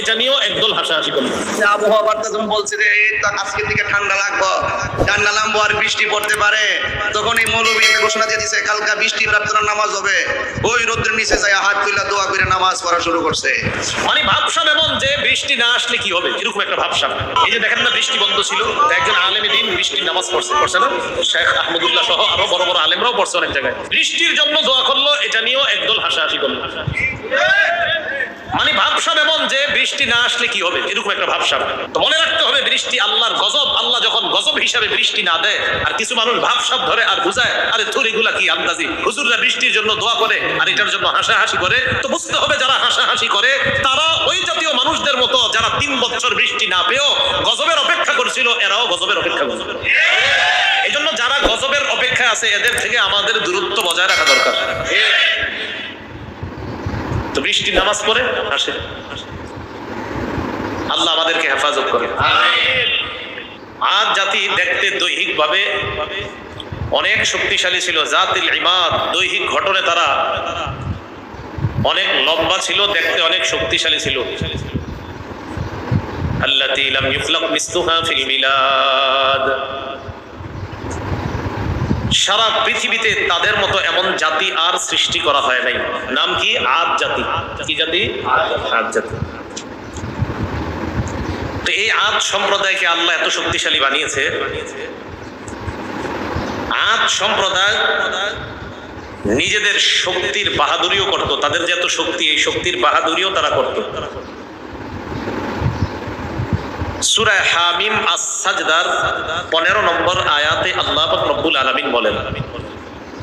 এটা নিয়েও একদল হাসাহাসি করল। আবহাওয়া বার্তা যখন বলছে যে আজকের দিকে ঠান্ডা লাগবো ঠান্ডা নামবো আর বৃষ্টি পড়তে পারে। তখন এই মৌলবী একটা ঘোষণা দিয়ে দিছে কালকা বৃষ্টি প্রার্থনা নামাজ হবে। ওই রোদ্রের নিচে যায় হাত তুলে দোয়া করে নামাজ পড়া শুরু করছে। মানে ভাবসাব যে বৃষ্টি না আসলে কি হবে? এরকম একটা ভাবসাব। এই যে দেখেন না বৃষ্টি বন্ধ ছিল একজন আলেম দিন বৃষ্টির নামাজ পড়ছে পড়ছে না? শেখ আহমদুল্লাহ সহ আরও বড় বড় আলেমরাও পড়ছে অনেক জায়গায়। বৃষ্টির জন্য দোয়া করল এটা নিয়েও একদল হাসাহাসি করল। মানে ভাবসাব এমন যে বৃষ্টি না আসলে কি হবে? এরকম একটা ভাবসাব। তো মনে রাখতে হবে, বৃষ্টি আল্লাহর গজব। আল্লাহ যখন গজব হিসাবে বৃষ্টি না দেয়, আর কিছু মানুষ ভাবসাব ধরে আর বুঝায়, আরে থুর এগুলা কি আন্দাজি? হুজুররা বৃষ্টির জন্য দোয়া করে আর এটার জন্য হাসাহাসি করে? তো বুঝতে হবে যারা হাসাহাসি করে, তারা ওই জাতীয় মানুষদের মতো যারা তিন বছর বৃষ্টি না পেয়েও গজবের অপেক্ষা করছিল, এরাও গজবের অপেক্ষা করছিল। এই জন্য যারা গজবের অপেক্ষায় আছে, এদের থেকে আমাদের দূরত্ব বজায় রাখা দরকার। তো নামাজ পড়ে? আসে। আল্লাহ আমাদেরকে হেফাজত করে। আজ জাতি দেখতে দৈহিক ভাবে অনেক শক্তিশালী ছিল। জাতিল ইমাদ, দৈহিক ঘটনে তারা অনেক লম্বা ছিল, দেখতে অনেক শক্তিশালী ছিল। আল্লাতী সারা পৃথিবীতে তাদের মতো এমন জাতি আর সৃষ্টি করা হয় নাই। নাম কি? আদ জাতি। কি জাতি? আদ জাতি। তো এই আদ সম্প্রদায়কে আল্লাহ এত শক্তিশালী বানিয়েছে। আদ সম্প্রদায় নিজেদের শক্তির বাহাদুরিও করত। তাদের যে এত শক্তি, এই শক্তির বাহাদুরিও তারা করত। সুরায় হামিম আস সাজদার পনেরো নম্বর আয়াতে আল্লাহ পাক রব্বুল আলামিন বলেন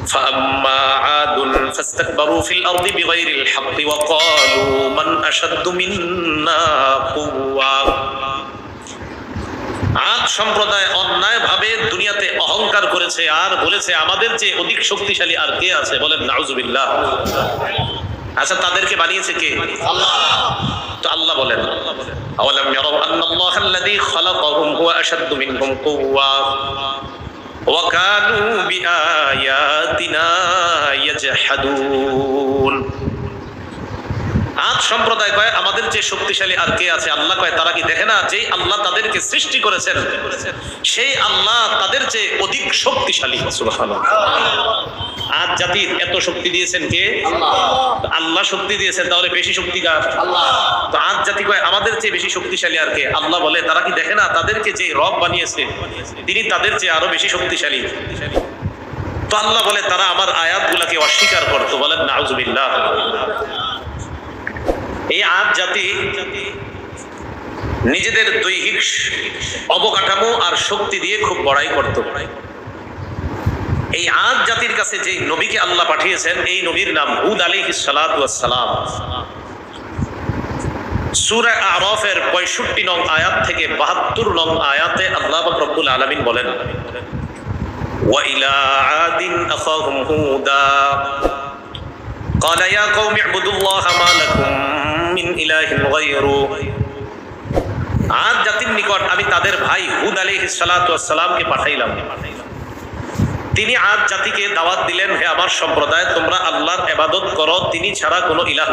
فأما عاد فاستكبروا في الأرض بغير الحق وقالوا من أشد منا قوة আদ সম্প্রদায় অন্যায় ভাবে দুনিয়াতে অহংকার করেছে আর বলেছে আমাদের যে অধিক শক্তিশালী আর কে আছে বলেন নাউজুবিল্লাহ আচ্ছা তাদেরকে বানিয়েছে কে? তো আল্লাহ বলেন। আজ সম্প্রদায় কয় আমাদের যে শক্তিশালী আর কে আছে আল্লাহ কয় তারা কি দেখে না যেই আল্লাহ তাদেরকে সৃষ্টি করেছেন? সেই আল্লাহ তাদের যে অধিক শক্তিশালী। আজ জাতির এত শক্তি দিয়েছেন কে? আল্লাহ। শক্তি দিয়েছেন তাহলে বেশি শক্তি কার? তো আজ জাতি কয় আমাদের চেয়ে বেশি শক্তিশালী আর কে? আল্লাহ বলে তারা কি দেখে না তাদেরকে যে রব বানিয়েছে তিনি তাদের চেয়ে আরও বেশি শক্তিশালী? তো আল্লাহ বলে তারা আমার আয়াতগুলাকে অস্বীকার করতো বলেন নাউজুবিল্লাহ। এই আজ জাতি নিজেদের দৈহিক অবকাঠামো আর শক্তি দিয়ে খুব বড়াই করত এই আজ জাতির কাছে যে নবীকে আল্লাহ পাঠিয়েছেন এই নবীর নাম হুদ আলী সালাম সুরা আরফের পঁয়ষট্টি নং আয়াত থেকে বাহাত্তর নং আয়াতে আল্লাহ রব্বুল আলমিন বলেন وإلى عاد أخاهم هودا قال يا قوم اعبدوا الله ما لكم মিন ইলাহিন গায়রু। আর জাতির নিকট আমি তাদের ভাই হুদ আলাইহিস সালাতু ওয়াস সালামকে পাঠাইলাম। তিনি আজ জাতিকে দাওয়াত দিলেন, হে আমার সম্প্রদায়, তোমরা আল্লাহর ইবাদত করো, তিনি ছাড়া কোনো ইলাহ